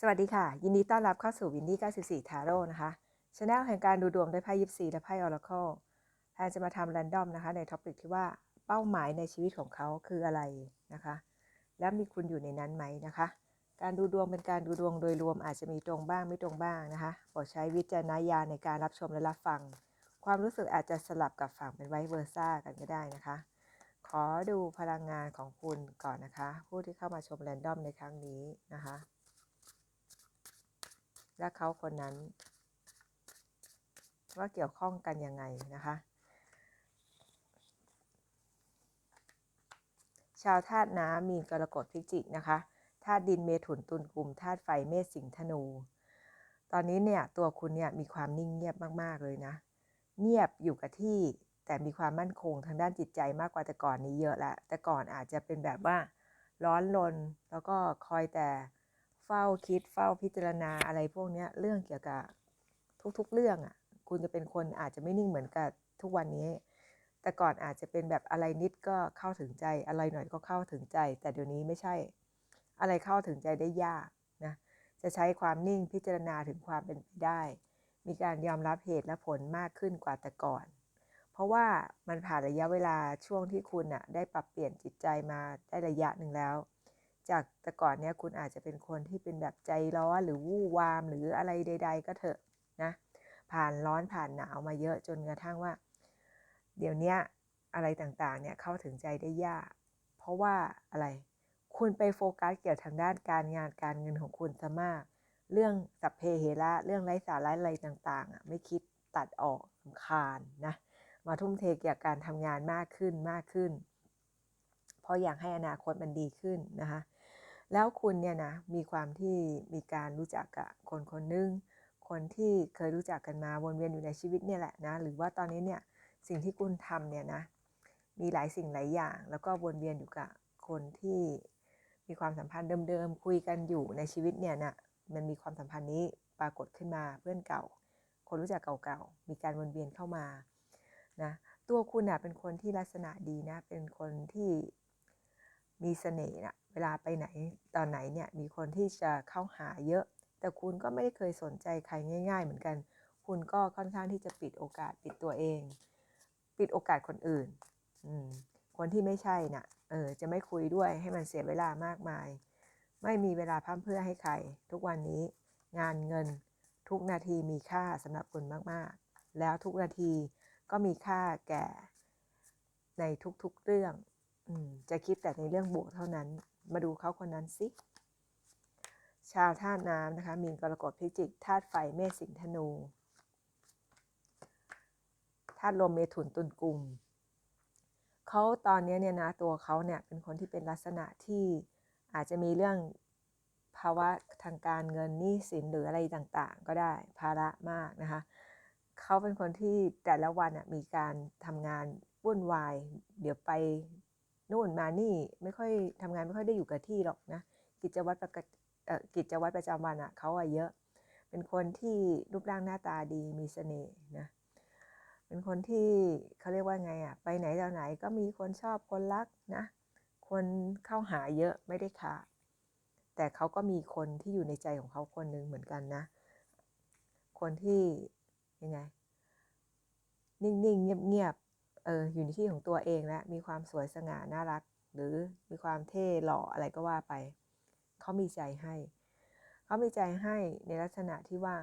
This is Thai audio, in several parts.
สวัสดีค่ะ ยินดีต้อนรับเข้าสู่วินดี้94 ทาโร่นะคะช anel แห่งการดูดวงด้วยไพ่ยิปซีและไพ่ออร์เคิลแพนจะมาทำแรนดอมนะคะ ในท็อปิกที่ว่าเป้าหมายในชีวิตของเขาคืออะไรนะคะ และมีคุณอยู่ในนั้นไหมนะคะ การดูดวงเป็นการดูดวงโดยรวมอาจจะมีตรงบ้างไม่ตรงบ้างนะคะโปรดใช้วิจารณญาณในการรับชมและรับฟัง ความรู้สึกอาจจะสลับกับฝั่งเป็นไวเวอร์ซ่ากันก็ได้นะคะ ขอดูพลังงานของคุณก่อนนะคะ ผู้ที่เข้ามาชมแรนดอมในครั้งนี้นะคะ และเขาคนนั้น ว่าเกี่ยวข้องกันยังไงนะคะ ชาวธาตุน้ำมีกรกฎพิจิกนะคะธาตุดินเมถุนตุลกลุ่มธาตุไฟเมษสิงธนู ตอนนี้เนี่ยตัวคุณเนี่ยมีความนิ่งเงียบมากๆเลยนะ เงียบอยู่กับที่แต่มีความมั่นคงทางด้านจิตใจมากกว่าแต่ก่อนนี้เยอะละแต่ก่อนอาจจะเป็นแบบว่าร้อนรนแล้วก็คอยแต่ เฝ้าคิดเฝ้าพิจารณาอะไรพวกนี้เรื่องเกี่ยวกับทุกๆเรื่องอะ่ะ คุณจะเป็นคนอาจจะไม่นิ่งเหมือนกับทุกวันนี้ แต่ก่อนอาจจะเป็นแบบอะไรนิดก็เข้าถึงใจ อะไรหน่อยก็เข้าถึงใจ แต่เดี๋ยวนี้ไม่ใช่ อะไรเข้าถึงใจได้ยากนะจะใช้ความนิ่งพิจารณาถึงความเป็นไปได้ มีการยอมรับเหตุและผลมากขึ้นกว่าแต่ก่อน เพราะว่ามันผ่านระยะเวลาช่วงที่คุณอะได้ปรับเปลี่ยนจิตใจมาได้ระยะหนึ่งแล้ว จากแต่ก่อนเนี้ยคุณอาจจะเป็นคนที่เป็นแบบใจร้อนหรือวู่วามหรืออะไรใด ๆ ก็เถอะนะผ่านร้อนผ่านหนาวมาเยอะจนกระทั่งว่า เดี๋ยวนี้อะไรต่างๆเนี่ยเข้าถึงใจได้ยาก เพราะว่าอะไรคุณไปโฟกัสเกี่ยวทางด้านการงานการเงินของคุณซะมาก เรื่องสัพเพเหระเรื่องไร้สาระอะไรต่างๆอะไม่คิดตัดออกสำคาญนะมาทุ่มเทเกี่ยวกับการทำงานมากขึ้นมากขึ้น เพราะอยากให้อนาคตมันดีขึ้นนะคะ แล้วคุณเนี่ยนะมีความที่มีการรู้จักกับคนคนนึงคนที่เคยรู้จักกันมาวนเวียนอยู่ในชีวิตเนี่ยแหละนะหรือว่าตอนนี้เนี่ยสิ่งที่คุณทำเนี่ยนะมีหลายสิ่งหลายอย่าง แล้วก็วนเวียนอยู่กับคนที่มีความสัมพันธ์เดิมๆคุยกันอยู่ในชีวิตเนี่ยนะมันมีความสัมพันธ์นี้ปรากฏขึ้นมาเพื่อนเก่า คนรู้จักเก่าๆมีการวนเวียนเข้ามานะตัวคุณน่ะเป็นคนที่ลักษณะดีนะเป็นคนที่ มีเสน่ห์นะเวลาไปไหนตอนไหนเนี่ยมีคนที่จะเข้าหาเยอะ แต่คุณก็ไม่ได้เคยสนใจใครง่าย ๆ เหมือนกัน คุณก็ค่อนข้างที่จะปิดโอกาสปิดตัวเอง ปิดโอกาสคนอื่นคนที่ไม่ใช่น่ะเออจะไม่คุยด้วยให้มันเสียเวลามากมาย ไม่มีเวลาพั่มเพื่อให้ใคร ทุกวันนี้งานเงินทุกนาทีมีค่าสำหรับคุณมากๆ แล้วทุกนาทีก็มีค่าแก่ในทุกๆเรื่อง จะคิดแต่ในเรื่องบวกเท่านั้น มาดูเขาคนนั้นสิชาวธาตุน้ำนะคะ มีกรกฎพิจิกธาตุไฟเมษสิงธนูธาตุลมเมถุนตุลกุมเขาตอนนี้เนี่ยนะตัวเขาเนี่ยเป็นคนที่เป็นลักษณะที่อาจจะมีเรื่องภาวะทางการเงินหนี้สินหรืออะไรต่างๆ ก็ได้ภาระมากนะคะเขาเป็นคนที่แต่ละวันมีการทำงานวุ่นวาย เดี๋ยวไป นู่นมานี่ไม่ค่อยทำงานไม่ค่อยได้อยู่กับที่หรอกนะกิจวัตรประกิจวัตรประจำวันอะเขาอะเยอะ เป็นคนที่รูปร่างหน้าตาดีมีเสน่ห์นะเป็นคนที่เขาเรียกว่าไงอะไปไหนต่อไหนก็มีคนชอบคนรักนะคนเข้าหาเยอะไม่ได้ขาดแต่เขาก็มีคนที่อยู่ในใจของเขาคนหนึ่งเหมือนกันนะ คนที่ยังไง นิ่งๆเงียบๆ เอออยู่ในที่ของตัวเองแล้วมีความสวยสง่าน่ารัก หรือมีความเท่หล่ออะไรก็ว่าไป เขามีใจให้ เขามีใจให้ในลักษณะที่ว่า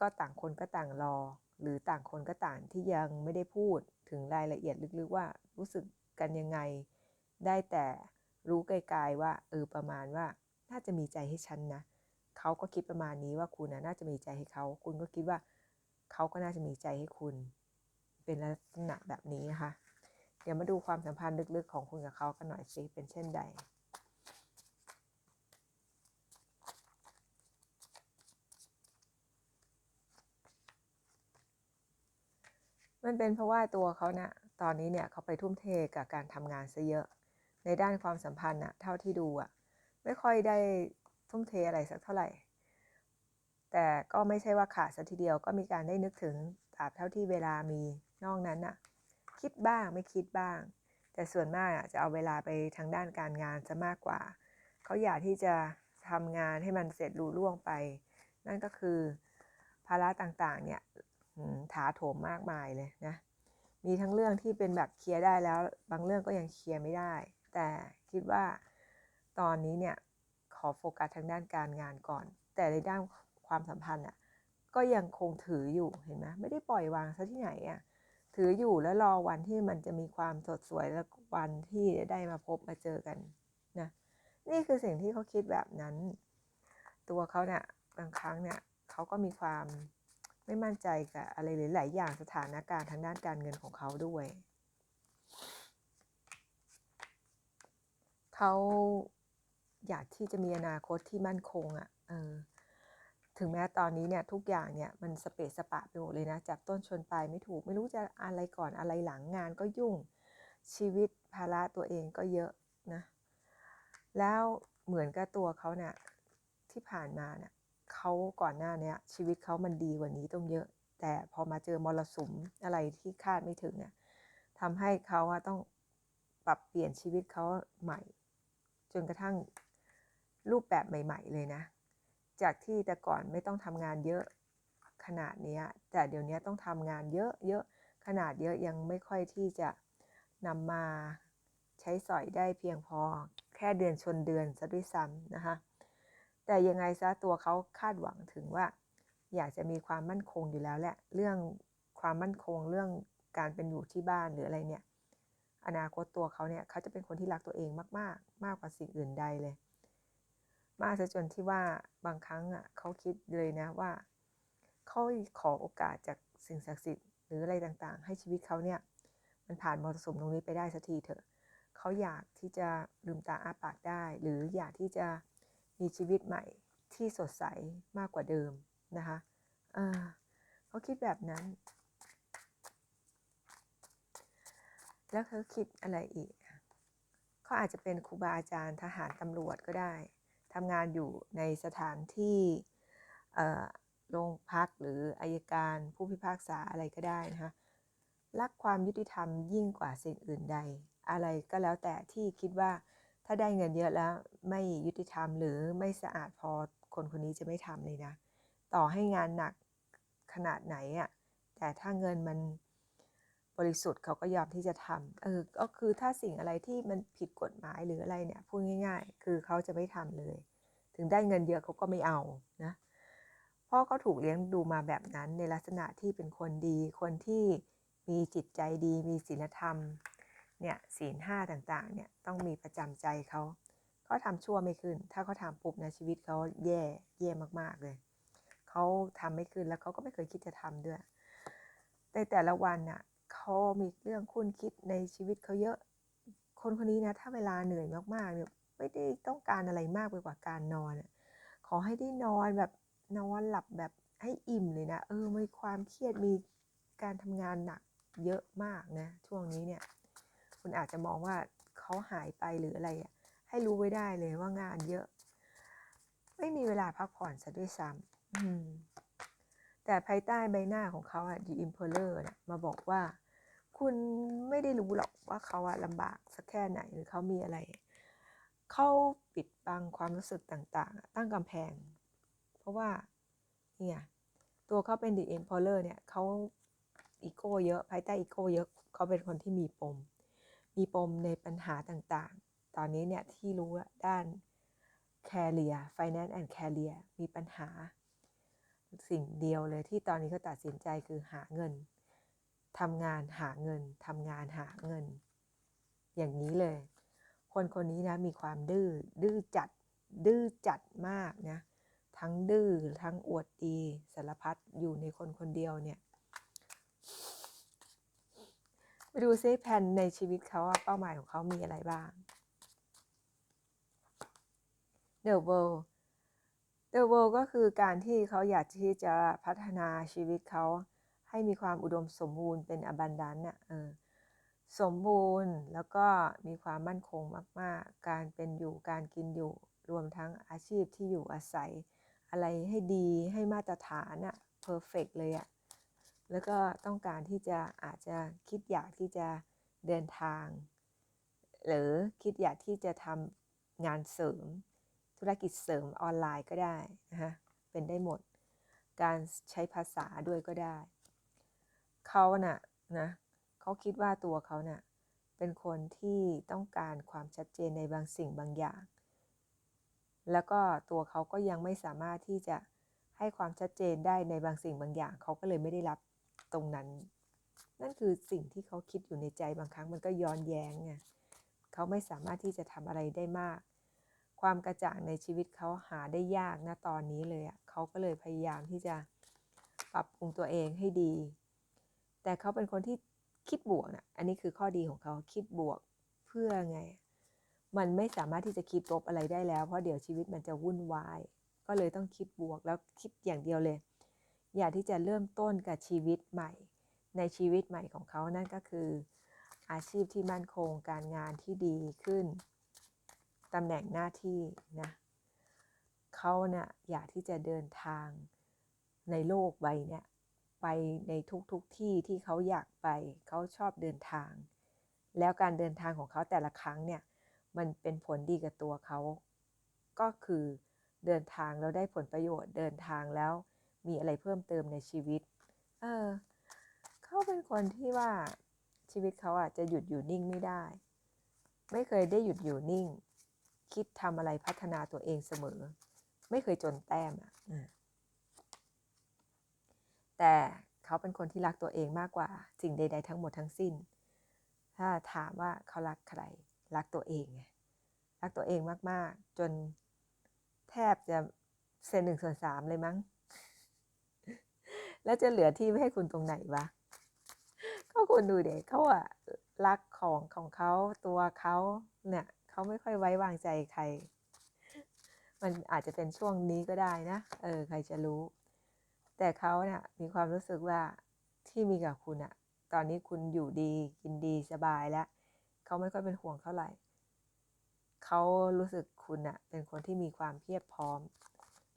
ก็ต่างคนก็ต่างรอ หรือต่างคนก็ต่างที่ยังไม่ได้พูดถึงรายละเอียดลึกๆว่ารู้สึกกันยังไง ได้แต่รู้ไกลๆว่าเออประมาณว่าน่าจะมีใจให้ฉันนะเขาก็คิดประมาณนี้ว่าคุณนะน่าจะมีใจให้เขา คุณก็คิดว่าเขาก็น่าจะมีใจให้คุณ เป็นลักษณะแบบนี้นะคะ เดี๋ยวมาดูความสัมพันธ์ลึกๆของคุณกับเขากันหน่อยสิเป็นเช่นใดมันเป็นเพราะว่าตัวเขาเนะ่ยตอนนี้เนี่ยเขาไปทุ่มเทกับการทำงานซะเยอะ ในด้านความสัมพันธ์อะเท่าที่ดูอะไม่ค่อยได้ทุ่มเทอะไรสักเท่าไหร่ แต่ก็ไม่ใช่ว่าขาดสัทีเดียวก็มีการได้นึกถึงตราบเท่าที่เวลามี นอกนั้นอะคิดบ้างไม่คิดบ้าง แต่ส่วนมากจะเอาเวลาไปทางด้านการงานจะมากกว่า เขาอยากที่จะททำงานให้มันเสร็จลุล่วงไป นั่นก็คือภาระต่างๆเนี่ยถาโถมมากมายเลยนะ มีทั้งเรื่องที่เป็นแบบเคลียร์ได้แล้ว บางเรื่องก็ยังเคลียร์ไม่ได้ แต่คิดว่าตอนนี้เนี่ยขอโฟกัสทางด้านการงานก่อน แต่ในด้านความสัมพันธ์อะก็ยังคงถืออยู่เห็นไหมไม่ได้ปล่อยวางซะที่ไหนอะ ถืออยู่แล้วรอวันที่มันจะมีความสดสวยและวันที่ได้มาพบมาเจอกันนะนี่คือสิ่งที่เขาคิดแบบนั้น ตัวเขาเนี่ยบางครั้งเนี่ยเขาก็มีความไม่มั่นใจกับอะไรหลายๆอย่างสถานการณ์ทางด้านการเงินของเขาด้วย เขาอยากที่จะมีอนาคตที่มั่นคงอะ่ะ เออ ถึงแม้ตอนนี้เนี่ยทุกอย่างเนี่ยมันสเปซสปะไปหมดเลยนะจับต้นชนปลายไม่ถูก ไม่รู้จะอะไรก่อนอะไรหลังงานก็ยุ่งชีวิตภาระตัวเองก็เยอะนะแล้วเหมือนกับตัวเขาเนี่ยที่ผ่านมาเนี่ยเขาก่อนหน้าเนี้ยชีวิตเขามันดีกว่านี้ต้องเยอะ แต่พอมาเจอมรสุมอะไรที่คาดไม่ถึงเนี่ยทำให้เขาอะต้องปรับเปลี่ยนชีวิตเขาใหม่ จนกระทั่งรูปแบบใหม่ ๆ เลยนะ จากที่แต่ก่อนไม่ต้องทำงานเยอะขนาดนี้แต่เดี๋ยวนี้ต้องทำงานเยอะเยอะขนาดเยอะยังไม่ค่อยที่จะนำมาใช้สอยได้เพียงพอแค่เดือนชนเดือนซะด้วยซ้ำนะคะ แต่ยังไงซะตัวเขาคาดหวังถึงว่า อยากจะมีความมั่นคงอยู่แล้วแหละเรื่องความมั่นคงเรื่องการเป็นอยู่ที่บ้านหรืออะไรเนี่ย อนาคตตัวเขาเนี่ยเขาจะเป็นคนที่รักตัวเองมาก ๆ มากกว่าสิ่งอื่นใดเลย มากซะจนที่ว่าบางครั้งอะเขาคิดเลยนะว่าเขาขอโอกาสจากสิ่งศักดิ์สิทธิ์หรืออะไรต่างๆ ให้ชีวิตเขาเนี่ยมันผ่านมรสุมตรงนี้ไปได้สักทีเถอะเขาอยากที่จะลืมตาอ้าปากได้ หรืออยากที่จะมีชีวิตใหม่ที่สดใสมากกว่าเดิมนะคะเขาคิดแบบนั้น แล้วเขาคิดอะไรอีกเขาอาจจะเป็นครูบาอาจารย์ทหารตำรวจก็ได้ ทำงานอยู่ในสถานที่โรงพักหรืออายการผู้พิพากษาอะไรก็ได้นะคะรักความยุติธรรมยิ่งกว่าสิ่งอื่นใด อะไรก็แล้วแต่ที่คิดว่าถ้าได้เงินเยอะแล้วไม่ยุติธรรมหรือไม่สะอาดพอคนคนนี้จะไม่ทำเลยนะ ต่อให้งานหนักขนาดไหนอะ่ะแต่ถ้าเงินมัน บริสุทธิ์เขาก็ยอมที่จะทำเออก็คือถ้าสิ่งอะไรที่มันผิดกฎหมายหรืออะไรเนี่ยพูดง่าย ๆ คือเขาจะไม่ทำเลย ถึงได้เงินเยอะเขาก็ไม่เอานะพราะเขาถูกเลี้ยงดูมาแบบนั้นในลักษณะที่เป็นคนดี คนที่มีจิตใจดี มีศีลธรรมเนี่ยศีลห้าต่างๆเนี่ยต้องมีประจำใจเขาเขาทำชั่วไม่ขึ้น ถ้าเขาทำปุ๊บนะชีวิตเขาแย่แย่มากๆเลยเขาทำไม่ขึ้นแล้วเขาก็ไม่เคยคิดจะทำด้วยในแต่ละวันน่ะ เขามีเรื่องคุ้นคิดในชีวิตเขาเยอะ คนคนนี้นะ ถ้าเวลาเหนื่อยมากๆเนี่ยไม่ได้ต้องการอะไรมากไปกว่าการนอนขอให้ได้นอนแบบนอนหลับแบบให้อิ่มเลยนะ เออมีความเครียดมีการทำงานหนักเยอะมากนะ ช่วงนี้เนี่ย คุณอาจจะมองว่าเขาหายไปหรืออะไรอะให้รู้ไว้ได้เลยว่างานเยอะ ไม่มีเวลาพักผ่อนซะด้วยซ้ำแต่ภายใต้ใบหน้าของเขาอะ The Emperor นี่ยมาบอกว่า คุณไม่ได้รู้หรอกว่าเขาอะลำบากสักแค่ไหนหรือเขามีอะไร เขาปิดบังความรู้สึกต่างๆ ตั้งกำแพง เพราะว่าเนี่ยตัวเขาเป็น The Emperor เนี่ยเขาอีโก้เยอะภายใต้อีโก้เยอะเขาเป็นคนที่มีปม มีปมในปัญหาต่างๆ ตอนนี้เนี่ยที่รู้ด้าน career finance and career มีปัญหา สิ่งเดียวเลยที่ตอนนี้เขาตัดสินใจคือหาเงิน ทำงานหาเงินทำงานหาเงิน อย่างนี้เลย คนคนนี้นะมีความดื้อดื้อจัดดื้อจัดมากนะทั้งดื้อทั้งอวดดีสารพัดอยู่ในคนคนเดียวเนี่ยไปดูซิแผนในชีวิตเขาเป้าหมายของเขามีอะไรบ้าง The World The World ก็คือการที่เขาอยากที่จะพัฒนาชีวิตเขา ให้มีความอุดมสมบูรณ์เป็นอบันดันเนี่ยสมบูรณ์แล้วก็มีความมั่นคงมาก ๆ การเป็นอยู่การกินอยู่รวมทั้งอาชีพที่อยู่อาศัย อะไรให้ดีให้มาตรฐานอะเพอร์เฟกเลยอะแล้วก็ต้องการที่จะอาจจะคิดอยากที่จะเดินทาง หรือคิดอยากที่จะทำงานเสริม ธุรกิจเสริมออนไลน์ก็ได้นะคะเป็นได้หมด การใช้ภาษาด้วยก็ได้ เขาน่ะนะเขาคิดว่าตัวเขาน่ะเป็นคนที่ต้องการความชัดเจนในบางสิ่งบางอย่าง แล้วก็ตัวเขาก็ยังไม่สามารถที่จะให้ความชัดเจนได้ในบางสิ่งบางอย่าง เขาก็เลยไม่ได้รับตรงนั้น นั่นคือสิ่งที่เขาคิดอยู่ในใจบางครั้งมันก็ย้อนแย้งไงเขาไม่สามารถที่จะทำอะไรได้มาก ความกระจ่างในชีวิตเขาหาได้ยากนะตอนนี้เลยอะ่ะเขาก็เลยพยายามที่จะปรับปรุงตัวเองให้ดี แต่เขาเป็นคนที่คิดบวกนะอันนี้คือข้อดีของเขาคิดบวกเพื่อไง มันไม่สามารถที่จะคิดลบอะไรได้แล้ว เพราะเดี๋ยวชีวิตมันจะวุ่นวาย ก็เลยต้องคิดบวกแล้วคิดอย่างเดียวเลย อยากที่จะเริ่มต้นกับชีวิตใหม่ ในชีวิตใหม่ของเขานั่นก็คือ อาชีพที่มั่นคงการงานที่ดีขึ้นตำแหน่งหน้าที่นะเขาเนะ่ยอยากที่จะเดินทางในโลกใบเนี่ย ไปในทุกๆทที่ที่เขาอยากไป เขาชอบเดินทาง แล้วการเดินทางของเขาแต่ละครั้งเนี่ย มันเป็นผลดีกับตัวเขา ก็คือเดินทางแล้วได้ผลประโยชน์ เดินทางแล้วมีอะไรเพิ่มเติมในชีวิต เออ เขาเป็นคนที่ว่าชีวิตเขาอะจะหยุดอยู่นิ่งไม่ได้ ไม่เคยได้หยุดอยู่นิ่ง คิดทำอะไรพัฒนาตัวเองเสมอ ไม่เคยจนแต้มอะ แต่เขาเป็นคนที่รักตัวเองมากกว่าสิ่งใด ๆ ทั้งหมดทั้งสิ้น ถ้าถามว่าเขารักใคร รักตัวเองไง รักตัวเองมาก ๆ จนแทบจะเซนหนึ่งส่วนสามเลยมั้ง แล้วจะเหลือที่ไม่ให้คุณตรงไหนวะ ก็คุณดูเด็กเขาอะรักของของเขาตัวเขาเนี่ยเขาไม่ค่อยไว้วางใจใคร มันอาจจะเป็นช่วงนี้ก็ได้นะ เออ ใครจะรู้ แต่เขาเนี่ยมีความรู้สึกว่าที่มีกับคุณอะตอนนี้คุณอยู่ดีกินดีสบายแล้ว เขาไม่ค่อยเป็นห่วงเท่าไหร่ เขารู้สึกคุณอะเป็นคนที่มีความเพียบพร้อม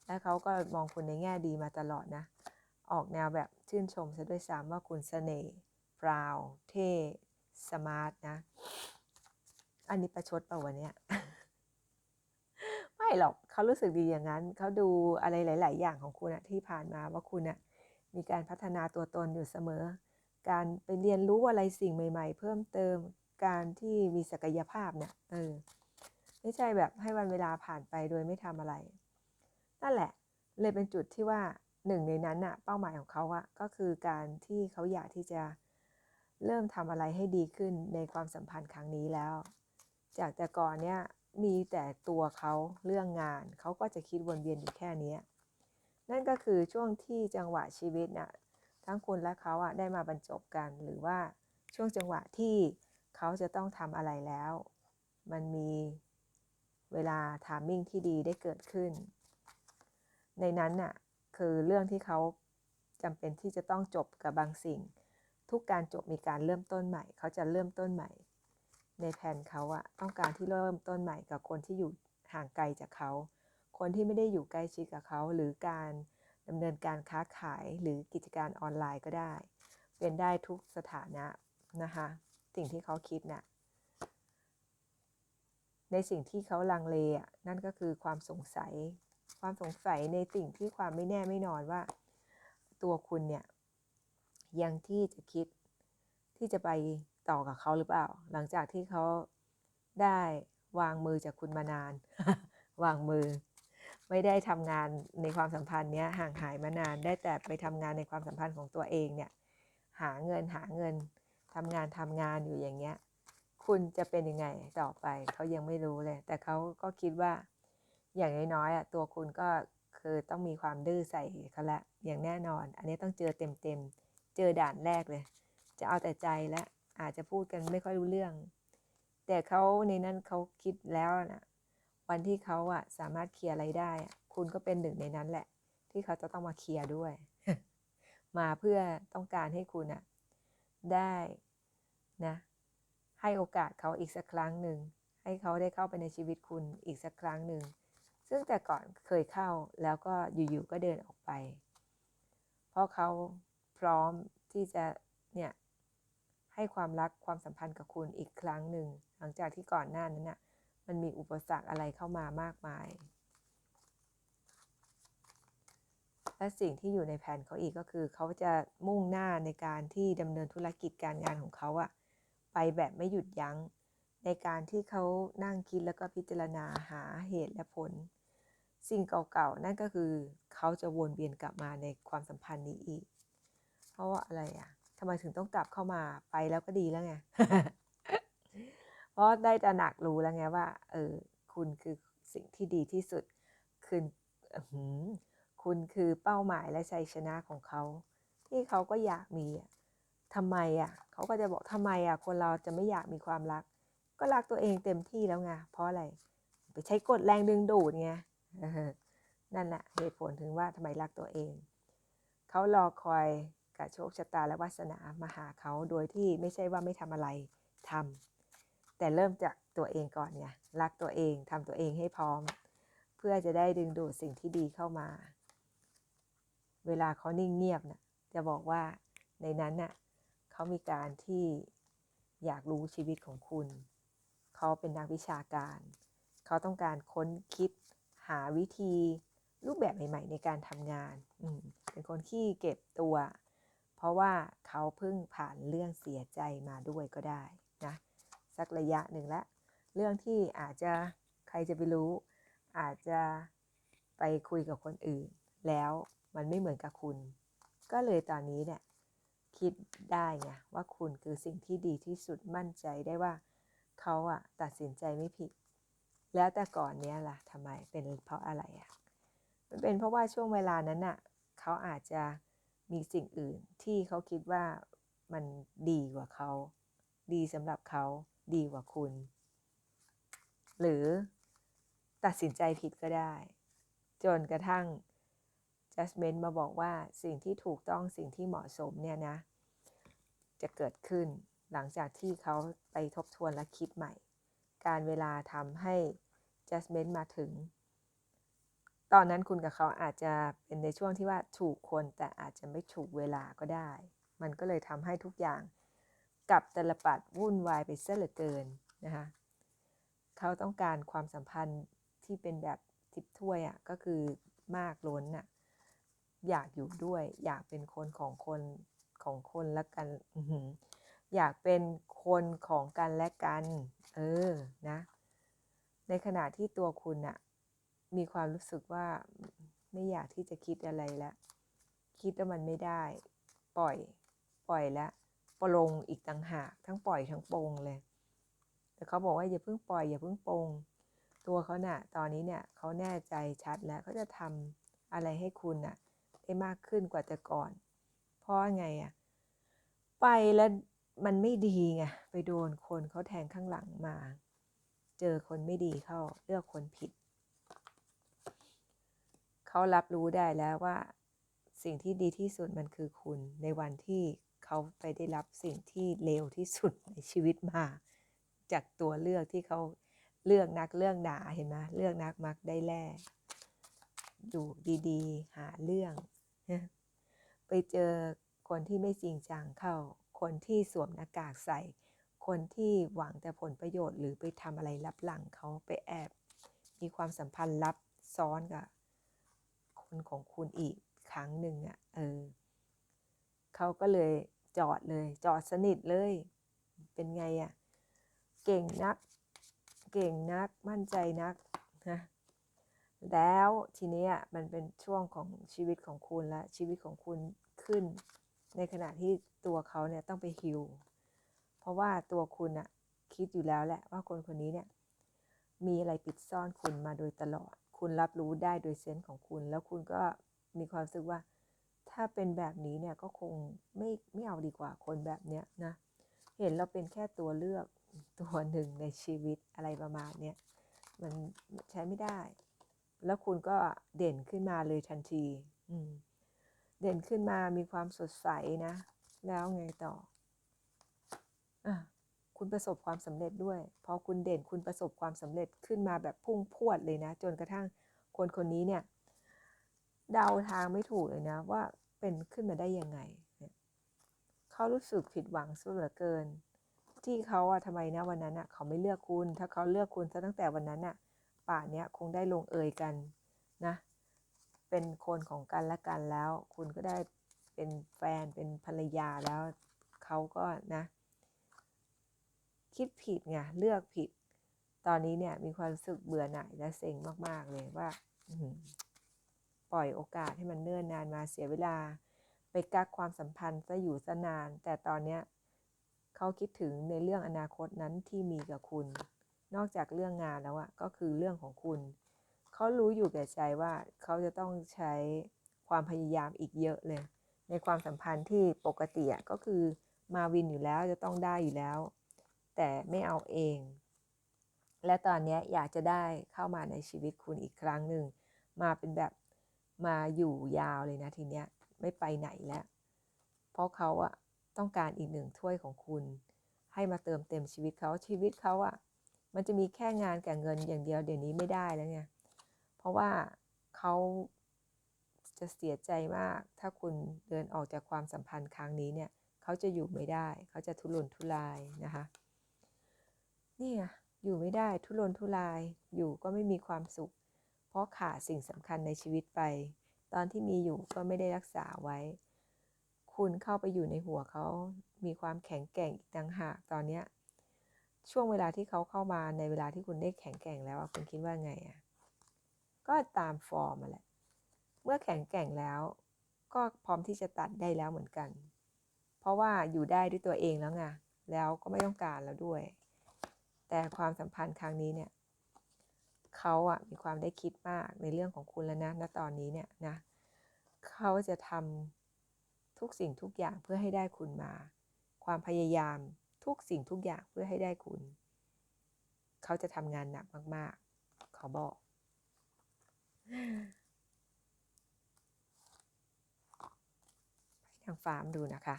และเขาก็มองคุณในแง่ดีมาตลอดนะ ออกแนวแบบชื่นชมซะด้วยซ้ำว่าคุณเสน่ห์ปราว เท่ สมาร์ทนะ อันนี้ประชดเปล่าวันนี้ไม่ หรอกเขารู้สึกดีอย่างนั้น เขาดูอะไรหลาย ๆ อย่างของคุณอะที่ผ่านมาว่าคุณอะมีการพัฒนาตัวตนอยู่เสมอ การไปเรียนรู้อะไรสิ่งใหม่ ๆ เพิ่มเติมการที่มีศักยภาพเนี่ยเออไม่ใช่แบบให้วันเวลาผ่านไปโดยไม่ทำอะไร นั่นแหละ เลยเป็นจุดที่ว่าหนึ่งในนั้นอะเป้าหมายของเขาอะก็คือการที่เขาอยากที่จะเริ่มทำอะไรให้ดีขึ้นในความสัมพันธ์ครั้งนี้แล้ว จากแต่ก่อนเนี่ย มีแต่ตัวเขาเรื่องงาน เขาก็จะคิดวนเวียนอยู่แค่นี้นั่นก็คือช่วงที่จังหวะชีวิตน่ะทั้งคุณและเขาอะได้มาบรรจบกัน หรือว่าช่วงจังหวะที่เขาจะต้องทำอะไรแล้ว มันมีเวลาทามมิ่งที่ดีได้เกิดขึ้น ในนั้นน่ะคือเรื่องที่เขาจำเป็นที่จะต้องจบกับบางสิ่ง ทุกการจบมีการเริ่มต้นใหม่ เขาจะเริ่มต้นใหม่ ในแผนเขาอะต้องการที่เริ่มต้นใหม่กับคนที่อยู่ห่างไกลจากเขา คนที่ไม่ได้อยู่ใกล้ชิดกับเขา หรือการดำเนินการค้าขายหรือกิจการออนไลน์ก็ได้ เป็นได้ทุกสถานะนะคะสิ่งที่เขาคิดนะ่ะในสิ่งที่เขาลังเลอะนั่นก็คือความสงสัย ความสงสัยในสิ่งที่ความไม่แน่ไม่นอนว่า ตัวคุณเนี่ยยังที่จะคิดที่จะไป ต่อกับเขาหรือเปล่า หลังจากที่เขาได้วางมือจากคุณมานาน วางมือ ไม่ได้ทำงานในความสัมพันธ์เนี้ยห่างหายมานาน ได้แต่ไปทำงานในความสัมพันธ์ของตัวเองเนี่ย หาเงินหาเงินทำงานทำงานอยู่อย่างเงี้ย คุณจะเป็นยังไงต่อไปเขายังไม่รู้เลย แต่เขาก็คิดว่า อย่างน้อยๆอะตัวคุณก็คือต้องมีความดื้อใส่เขาละอย่างแน่นอน อันนี้ต้องเจอเต็มๆเจอด่านแรกเลย จะเอาแต่ใจและ อาจจะพูดกันไม่ค่อยรู้เรื่อง แต่เขาในนั้นเขาคิดแล้วนะวันที่เขาอะสามารถเคลียร์อะไรได้ คุณก็เป็นหนึ่งในนั้นแหละ ที่เขาจะต้องมาเคลียร์ด้วย มาเพื่อต้องการให้คุณอะได้นะให้โอกาสเขาอีกสักครั้งหนึ่งให้เขาได้เข้าไปในชีวิตคุณอีกสักครั้งหนึ่งซึ่งแต่ก่อนเคยเข้าแล้วก็อยู่ๆก็เดินออกไป เพราะเขาพร้อมที่จะเนี่ย ให้ความรักความสัมพันธ์กับคุณอีกครั้งหนึ่ง หลังจากที่ก่อนหน้านั้นน่ะมันมีอุปสรรคอะไรเข้ามามากมาย และสิ่งที่อยู่ในแผนเขาอีกก็คือ เขาจะมุ่งหน้าในการที่ดำเนินธุรกิจการงานของเขาอะไปแบบไม่หยุดยัง้ง ในการที่เขานั่งคิดแล้วก็พิจารณาหาเหตุและผล สิ่งเก่าๆ นั่นก็คือ เขาจะวนเวียนกลับมาในความสัมพันธ์นี้อีก เพราะว่าอะไรอะ่ะ ทำไมถึงต้องกลับเข้ามาไปแล้วก็ดีแล้วไง เพราะได้ตระหนักรู้แล้วไงว่า เออ คุณคือสิ่งที่ดีที่สุดคือคุณคือเป้าหมายและชัยชนะของเขา ที่เขาก็อยากมีอะทำไมอะ เขาก็จะบอกทำไมอะ คนเราจะไม่อยากมีความรัก ก็รักตัวเองเต็มที่แล้วไง เพราะอะไร ไปใช้กฎแรงดึงดูดไงนั่นแหละเหตุผลถึงว่าทำไมรักตัวเอง เขารอคอย กับโชคชะตาและวาสนามาหาเขาโดยที่ไม่ใช่ว่าไม่ทำอะไรทำแต่เริ่มจากตัวเองก่อนไงรักตัวเองทำตัวเองให้พร้อม เพื่อจะได้ดึงดูดสิ่งที่ดีเข้ามา เวลาเขานิ่งเงียบนะ่ะจะบอกว่าในนั้นน่ะเขามีการที่อยากรู้ชีวิตของคุณ เขาเป็นนักวิชาการ เขาต้องการค้นคิดหาวิธีรูปแบบใหม่ ๆ ในการทำงาน เป็นคนขี้เก็บตัว เพราะว่าเขาเพิ่งผ่านเรื่องเสียใจมาด้วยก็ได้นะสักระยะหนึ่งแล้วเรื่องที่อาจจะใครจะไปรู้ อาจจะไปคุยกับคนอื่น แล้วมันไม่เหมือนกับคุณ ก็เลยตอนนี้เนี่ยคิดได้ไงว่าคุณคือสิ่งที่ดีที่สุดมั่นใจได้ว่าเขาอะตัดสินใจไม่ผิด แล้วแต่ก่อนเนี้ยล่ะทำไมเป็นเพราะอะไรอะมันเป็นเพราะว่าช่วงเวลานั้นน่ะเขาอาจจะ มีสิ่งอื่นที่เขาคิดว่ามันดีกว่าเขา ดีสำหรับเขาดีกว่าคุณ หรือตัดสินใจผิดก็ได้ จนกระทั่ง judgment มาบอกว่าสิ่งที่ถูกต้องสิ่งที่เหมาะสมเนี่ยนะ จะเกิดขึ้นหลังจากที่เขาไปทบทวนและคิดใหม่ การเวลาทำให้ judgment มาถึง ตอนนั้นคุณกับเขาอาจจะเป็นในช่วงที่ว่าถูกคนแต่อาจจะไม่ถูกเวลาก็ได้ มันก็เลยทำให้ทุกอย่างกับตลปัดวุ่นวายไปเสียเหลือเกินนะคะเขาต้องการความสัมพันธ์ที่เป็นแบบทิพถ้วยอะ่ะก็คือมากล้นอะอยากอยู่ด้วย อยากเป็นคนของคนของคนและกันอยากเป็นคนของกันและกัน เออนะ ในขณะที่ตัวคุณอะ มีความรู้สึกว่าไม่อยากที่จะคิดอะไรแล้ว คิดว่ามันไม่ได้ ปล่อย ปล่อยแล้วปลงอีกต่างหาก ทั้งปล่อยทั้งปลงเลย แต่เขาบอกว่าอย่าเพิ่งปล่อยอย่าเพิ่งปลงตัวเขาน่ะ ตอนนี้เนี่ยเขาแน่ใจชัดแล้วเขาจะทำอะไรให้คุณน่ะ ได้มากขึ้นกว่าแต่ก่อน เพราะไงอะ ไปแล้วมันไม่ดีไง ไปโดนคนเขาแทงข้างหลังมา เจอคนไม่ดีเข้า เลือกคนผิด เขารับรู้ได้แล้วว่า สิ่งที่ดีที่สุดมันคือคุณในวันที่เขาไปได้รับสิ่งที่เลวที่สุดในชีวิตมา จากตัวเลือกที่เขาเลือกนักเลือกหนาเห็นไหมเลือกนักมักได้แล่ดูดีๆ หาเรื่อง ไปเจอคนที่ไม่จริงจังเข้า คนที่สวมหน้ากากใส่ คนที่หวังแต่ผลประโยชน์ หรือไปทำอะไรลับหลังเขาไปแอบ มีความสัมพันธ์ลับซ้อนกับ คนของคุณอีกครั้งหนึ่งอะ่ะเออเขาก็เลยจอดเลย จอดสนิทเลย เป็นไงอะ่ะเก่งนัก เก่งนักมั่นใจนักนะแล้วทีนี้มันเป็นช่วงของชีวิตของคุณและชีวิตของคุณขึ้น ในขณะที่ตัวเขาเนี่ยต้องไปฮิวเพราะว่าตัวคุณอะคิดอยู่แล้วแหละว่าคนคนนี้เนี่ยมีอะไรปิดซ่อนคุณมาโดยตลอด คุณรับรู้ได้โดยเซนส์ของคุณ แล้วคุณก็มีความรู้สึกว่า ถ้าเป็นแบบนี้เนี่ยก็คงไม่ไม่เอาดีกว่าคนแบบเนี้ยนะ เห็นเราเป็นแค่ตัวเลือกตัวหนึ่งในชีวิตอะไรประมาณเนี้ยมันใช้ไม่ได้ แล้วคุณก็เด่นขึ้นมาเลยทันที อืมเด่นขึ้นมามีความสดใสนะ แล้วไงต่ออะ คุณประสบความสำเร็จด้วย พอคุณเด่นคุณประสบความสำเร็จขึ้นมาแบบพุ่งพวดเลยนะ จนกระทั่งคนคนนี้เนี่ยเดาทางไม่ถูกเลยนะว่าเป็นขึ้นมาได้ยังไง เขารู้สึกผิดหวังสุดเหลือเกิน ที่เขาอะทำไมนะวันนั้นอะเขาไม่เลือกคุณ ถ้าเขาเลือกคุณซะตั้งแต่วันนั้นอะป่านเนี้ยคงได้ลงเอยกันนะ เป็นคนของกันและกันแล้ว คุณก็ได้เป็นแฟนเป็นภรรยาแล้ว เขาก็นะ คิดผิดไงเลือกผิด ตอนนี้เนี่ยมีความรู้สึกเบื่อหน่ายและเซ็งมากๆเลยว่าปล่อยโอกาสให้มันเนิ่นนานมาเสียเวลา ไปกักความสัมพันธ์ซะอยู่ซะนาน แต่ตอนเนี้ยเขาคิดถึงในเรื่องอนาคตนั้นที่มีกับคุณ นอกจากเรื่องงานแล้วอะก็คือเรื่องของคุณเขารู้อยู่แก่ใจว่าเขาจะต้องใช้ความพยายามอีกเยอะเลย ในความสัมพันธ์ที่ปกติอะก็คือมาวินอยู่แล้วจะต้องได้อยู่แล้ว แต่ไม่เอาเอง และตอนนี้อยากจะได้เข้ามาในชีวิตคุณอีกครั้งหนึ่ง มาเป็นแบบมาอยู่ยาวเลยนะทีเนี้ยไม่ไปไหนแล้ว เพราะเขาอะต้องการอีกหนึ่งถ้วยของคุณ ให้มาเติมเต็มชีวิตเขาชีวิตเขาอะมันจะมีแค่งานกับเงินอย่างเดียวเดี๋ยวนี้ไม่ได้แล้วไงเพราะว่าเขาจะเสียใจมาก ถ้าคุณเดินออกจากความสัมพันธ์ครั้งนี้เนี่ย เขาจะอยู่ไม่ได้ เขาจะทุรนทุรายนะคะ นี่ไงอยู่ไม่ได้ทุรนทุรายอยู่ก็ไม่มีความสุข เพราะขาดสิ่งสำคัญในชีวิตไป ตอนที่มีอยู่ก็ไม่ได้รักษาไว้ คุณเข้าไปอยู่ในหัวเขา มีความแข็งแกร่งอีกต่างหากตอนเนี้ยช่วงเวลาที่เขาเข้ามาในเวลาที่คุณได้แข็งแกร่งแล้วคุณคิดว่าไงอะก็ตามฟอร์มมาแหละ เมื่อแข็งแกร่งแล้ว ก็พร้อมที่จะตัดได้แล้วเหมือนกัน เพราะว่าอยู่ได้ด้วยตัวเองแล้วไงแล้วก็ไม่ต้องการแล้วด้วย แต่ความสัมพันธ์ครั้งนี้เนี่ยเขาอะมีความได้คิดมากในเรื่องของคุณแล้วนะณตอนนี้เนี่ยนะเขาจะทำทุกสิ่งทุกอย่างเพื่อให้ได้คุณมา ความพยายามทุกสิ่งทุกอย่างเพื่อให้ได้คุณ เขาจะทำงานหนักมาก ๆขาบอก ไปทางฟาร์มดูนะคะ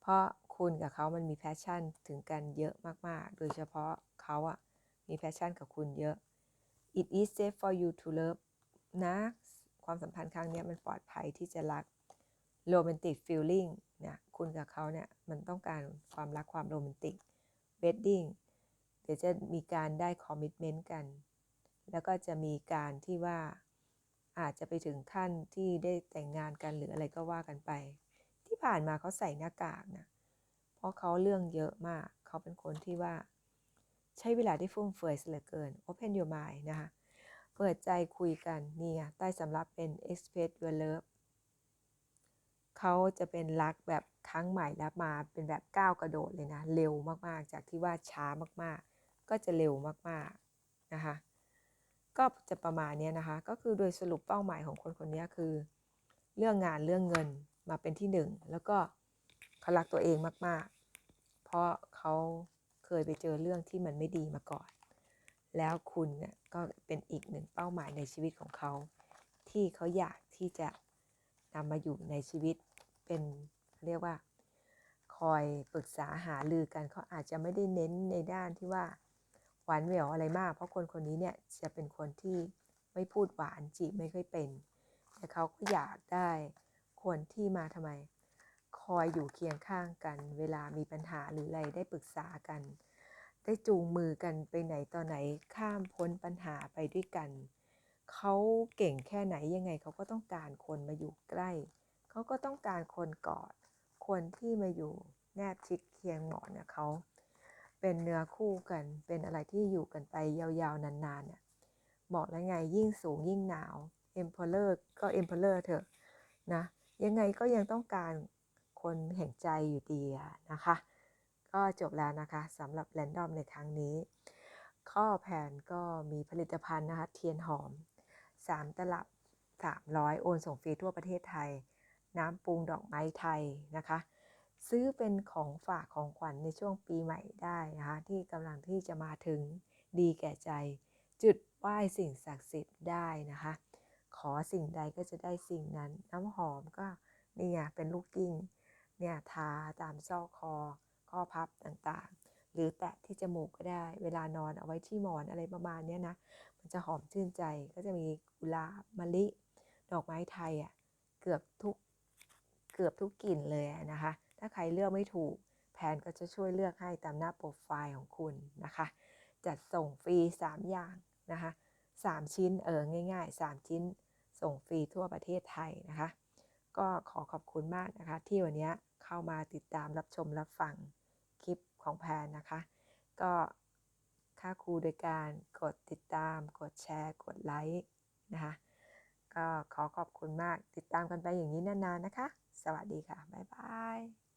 เพราะ คุณกับเขามันมีแพชชั่นถึงกันเยอะมาก ๆ โดยเฉพาะเขาอะมีแพชชั่นกับคุณเยอะ it is safe for you to love นะ ความสัมพันธ์ครั้งนี้มันปลอดภัยที่จะรัก romantic feeling เนี่ยคุณกับเขาเนี่ยมันต้องการความรักความโรแมนติก wedding เดี๋ยวจะมีการได้ commitment กัน แล้วก็จะมีการที่ว่าอาจจะไปถึงขั้นที่ได้แต่งงานกันหรืออะไรก็ว่ากันไป ที่ผ่านมาเขาใส่หน้ากากนะ เพราะเขาเรื่องเยอะมาก เขาเป็นคนที่ว่า ใช้เวลาได้ฟุ่มเฟือยเหลือเกิน open your mind นะคะ เปิดใจคุยกันนี่ไงใต้สำรับเป็น express your love เขาจะเป็นรักแบบครั้งใหม่แล้วมาเป็นแบบก้าวกระโดดเลยนะ เร็วมากๆ จากที่ว่าช้ามากๆ ก็จะเร็วมากๆนะคะก็จะประมาณนี้นะคะ ก็คือโดยสรุปเป้าหมายของคนคนนี้คือ เรื่องงานเรื่องเงินมาเป็นที่หนึ่งแล้วก็ เขารักตัวเองมาก ๆ เพราะเขาเคยไปเจอเรื่องที่มันไม่ดีมาก่อน แล้วคุณเนี่ยก็เป็นอีกหนึ่งเป้าหมายในชีวิตของเขา ที่เขาอยากที่จะนำมาอยู่ในชีวิตเป็นเรียกว่า คอยปรึกษาหารือกันเขาอาจจะไม่ได้เน้นในด้านที่ว่าหวานแหววอะไรมาก เพราะคนคนนี้เนี่ยจะเป็นคนที่ไม่พูดหวานจีบไม่ค่อยเป็น แต่เขาก็อยากได้คนที่มาทำไม อยอยู่เคียงข้างกัน เวลามีปัญหาหรืออะไรได้ปรึกษากัน ได้จูงมือกันไปไหนต่อไหนข้ามพ้นปัญหาไปด้วยกัน เขาเก่งแค่ไหนยังไงเขาก็ต้องการคนมาอยู่ใกล้ เขาก็ต้องการคนกอด คนที่มาอยู่แนบชิดเคียงหมอนเนี่ยเขาเป็นเนื้อคู่กัน เป็นอะไรที่อยู่กันไปยาวๆนานๆเนี่ยบอกแล้วไงยิ่งสูงยิ่งหนาว Emperor ก็ Emperor เถอะนะยังไงก็ยังต้องการ คนแห่งใจอยู่ดีนะคะ ก็จบแล้วนะคะสำหรับแรนดอมในครั้งนี้ ข้อแผนก็มีผลิตภัณฑ์นะคะ เทียนหอม 3 ตลับ 300 โอนส่งฟรีทั่วประเทศไทย น้ำปรุงดอกไม้ไทยนะคะ ซื้อเป็นของฝากของขวัญในช่วงปีใหม่ได้นะคะ ที่กำลังที่จะมาถึงดีแก่ใจ จุดไหว้สิ่งศักดิ์สิทธิ์ได้นะคะขอสิ่งใดก็จะได้สิ่งนั้น น้ำหอมก็นี่ไงเป็นลูกกิ้ง เนี่ยทาตามซอกคอ ข้อพับต่างๆ หรือแตะที่จมูกก็ได้ เวลานอนเอาไว้ที่หมอนอะไรประมาณนี้นะ มันจะหอมชื่นใจก็จะมีกุหลาบมะลิ ดอกไม้ไทยอะเกือบทุกเกือบทุกกลิ่นเลยนะคะ ถ้าใครเลือกไม่ถูก แผนก็จะช่วยเลือกให้ตามหน้าโปรไฟล์ของคุณนะคะ จัดส่งฟรี 3 อย่างนะคะ3ชิ้นเออง่าย ๆ 3 ชิ้น ส่งฟรีทั่วประเทศไทยนะคะ ก็ขอขอบคุณมากนะคะที่วันนี้ เข้ามาติดตามรับชมรับฟังคลิปของแพนนะคะ ก็ค่าครูโดยการกดติดตาม กดแชร์ กดไลค์นะคะก็ขอขอบคุณมากติดตามกันไปอย่างนี้นานๆนะคะ สวัสดีค่ะ บ๊ายบาย